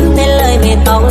ฉันไปเลยไม่ต้อง